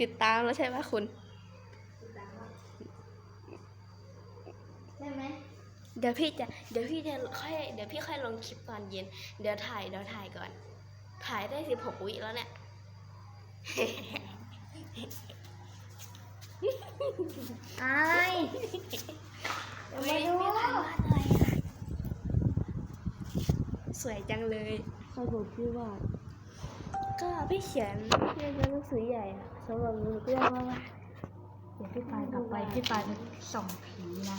ติดตามแล้วใช่ไหมคุณใช่ไหมเดี๋ยวพี่จะเดี๋ยวพี่จะค่อยเดี๋ยวพี่ค่อยลงคลิปตอนเย็น เดี๋ยวถ่ายเดี๋ยวถ่ายก่อน ถ่ายได้สิบหกวิแล้วเนี่ยไอ้เดี๋ยวมาดูพี่พันวาดอะไรอะสวยจังเลย ใครบอกพี่ว่าก็พี่เขียนเรียนหนังสือใหญ่อะสำหรับหนูเรียกว่าว่าเดี๋ยวพี่ปายกลับไปพี่ปายไปส่องผีนะ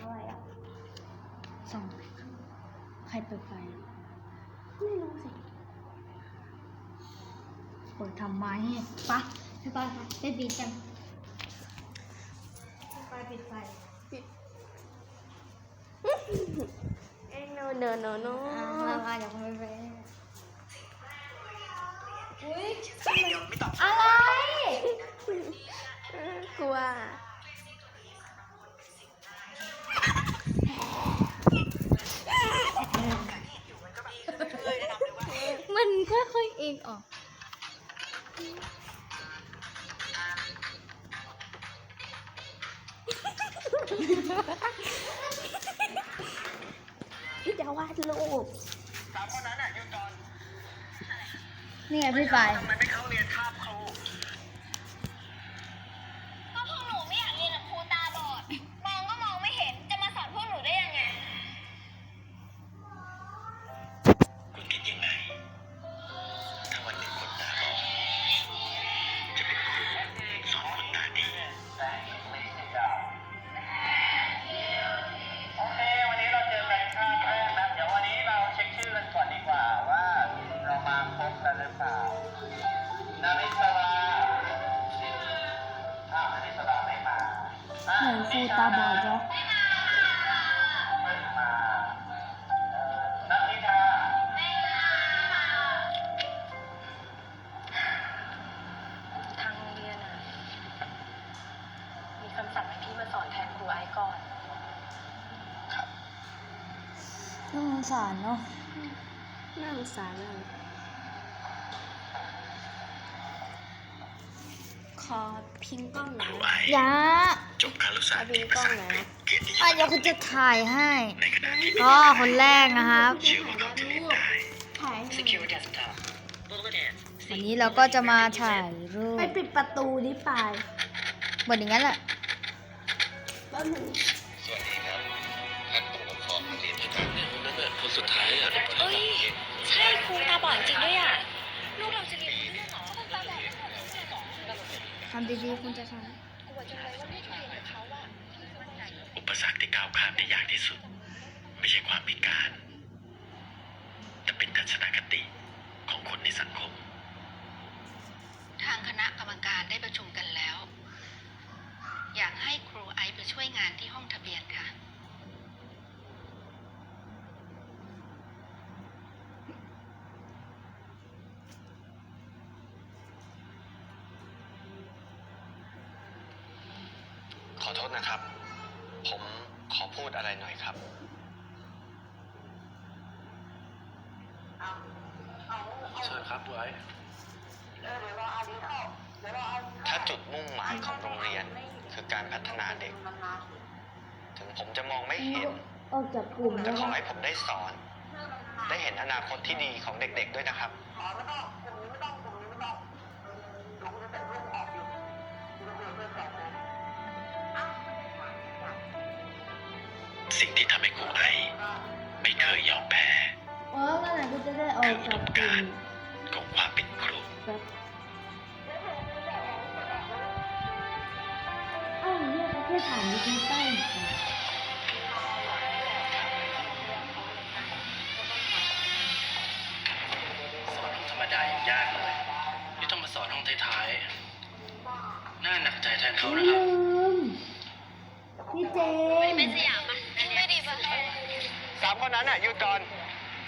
อะไรอะส่องใครเปิดไฟไม่รู้สิเปิดทำไมปะพี่ปายคะได้บีกันพี่ปายปิดไฟเอ้ ยโนโนโนโนอ่ามามาเดี๋ยวคุณไปไปอุ้ยอะไรกลัวมันค่อยๆเองออก จะวาดรูปสามคนนั้นน่ะหยุดก่อนนี่ไงพี่ปาย ทำไมไม่เข้าเรียนคาบาบอดเหรอไม่มาเอ่อนัทธิดาทางโรงเรียนอะ มีคำสั่งให้พี่มาสอนแทนครูไอซ์ก่อน น่าสงสารเนาะ น่าสงสารมาก ขอพิงกล้องหน่อยครูนะไออย่าจบการศึกษาปีภาษาอังกฤษเกียรติยอะศเดี๋ยวคุณจะถ่ายให้ในขณะที่ก็คนแรกนะครับเชื่อว่าเขาจะเรียนได้ถ่ายให้ Secure desktop Bulletin วันนี้เราก็จะมาถ่ายรูปไปปิดประตูนี่ไปบนอย่างนั้นแหละแล้วหนูสวัสดีครับท่านผู้ปกครองนักเรียนทุกท่านเนี่ยคนนั้นน่ะคนสุดท้ายอะเอ้ยใช่ครูตาบอดจริงด้วยอะลูกเราจะ ทำดีๆคุณจะทกลัวจังเลยว่าลูกจะเรียนกับเขาอะอุปสรรคที่ก้าวข้ามได้ยากที่สุด ไม่ใช่ความพิการ แต่เป็นทัศนคติของคนในสังคม ทางคณะกรรมการได้ประชุมกันแล้ว อยากให้ครูไอซ์ไปช่วยงานที่ห้องทะเบียนค่ะ ขอ โทษนะครับ ผมขอพูดอะไรหน่อยครับเชิญครับไว้ถ้าจุดมุ่งหมายของโรงเรียน คือการพัฒนาเด็ก ถึงผมจะมองไม่เห็นำออกจากกลุ่มแต่แล้วขอให้ผมได้สอน ได้เห็นอนาคตที่ดีของเด็กๆด้วยนะครับ สิ่งที่ทำให้ครูไอไม่เคยยอมแพ้ อ๋อเมื่อไหร่ก็จะได้ออกจากกลุ่มของความเป็นครูแบบอ้าวเนี่ยเขาแค่ถามวิธีใต้เหรอสอนห้องธรรมดายังยากเลยนี่ต้องมาสอนห้องท้ายๆน่าหนักใจแทนเขาไม่นะครับลืมพี่เจนไม่สยามอะไม่ดีป่ะสามคนนั้นน่ะหยุดก่อน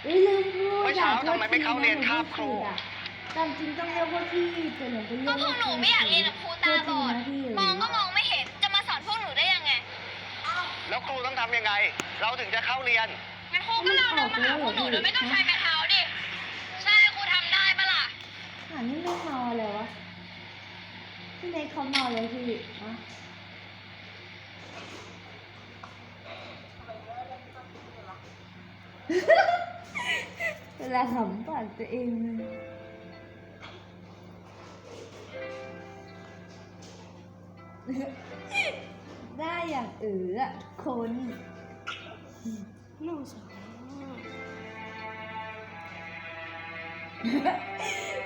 เอ้ยลืมพูดเมื่อเช้าทำไมไม่เข้าเรียนคาบครู ตามจริงต้องเรียกว่าพี่แต่หนูไปเรียก็กพวว่ากหนูไม่อยากเรียนกับครูตาบอด มองก็มองไม่เห็น จะมาสอนพวกหนูได้ยังไงแล้วครูต้องทำยังไง เราถึงจะเข้าเรียน งั้นครูก็ลองทำมาหาพวกหนูโดยไม่ต้องใช้กระเท้าดิ ใช่ครูทำได้ปะล่ะหานี่ไม่เมาเลยวะพี่เนยเขาเมาเลยพี่อะเวลาขำปากตัวเองเลยได้อย่างเอออะคนหนูสาว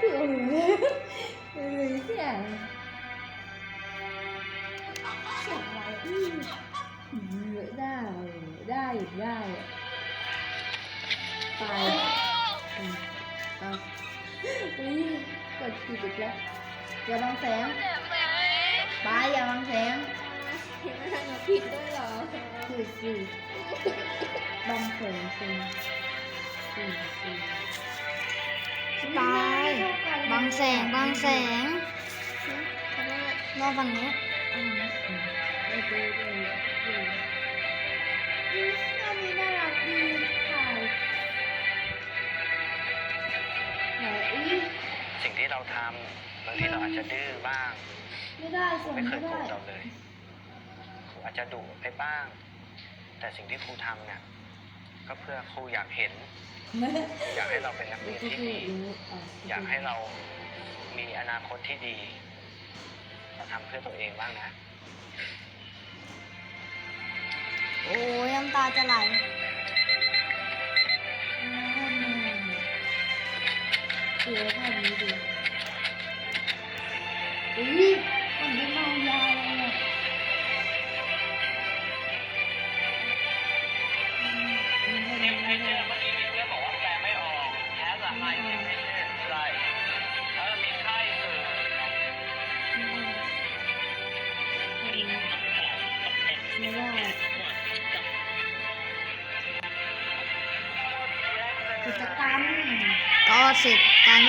เออเออเสียงเสียงอะไรอืมอืมได้ ได้ได้ ไปอืม เอาอุ้ยกดผิดอีกแล้วอย่าบังแสงเจ็บไหมไปอย่าบังแสงผิดด้วยเหรอคือสิบังแสงสิสิสิไปบังแสงบังแสงรอฝั่งนี้อันนี้ไปดูดูดูนี่อันนี้น่ารักดีถ่าย ที่เราทำบางทีเราอาจจะดื้อบ้าง ไม่ได้ส่งไม่เคไม่ยโกรได้ธเราเลยครูอาจจะดุไปบ้าง แต่สิ่งที่ครูทำเนี่ยก็เพื่อครูอยากเห็นอยากให้เราเป็นนักเรียนที่ดี อยากให้เรามีอนาคตที่ดีเราทำเพื่อตัวเองบ้างนะ โอ้ยน้ำตาจะไหลเสียท่านี้ดิ อุ้ยมันดูเมายาเลยอะอืมไม่ได้ไม่ได้เมื่อกี้มีเพื่อนบอกว่าแปลไม่ออกแอสอะไฮเทมเพเชอร์ไรเออมีไข้คือไม่ได้กิจกรรมก็เสร็จการ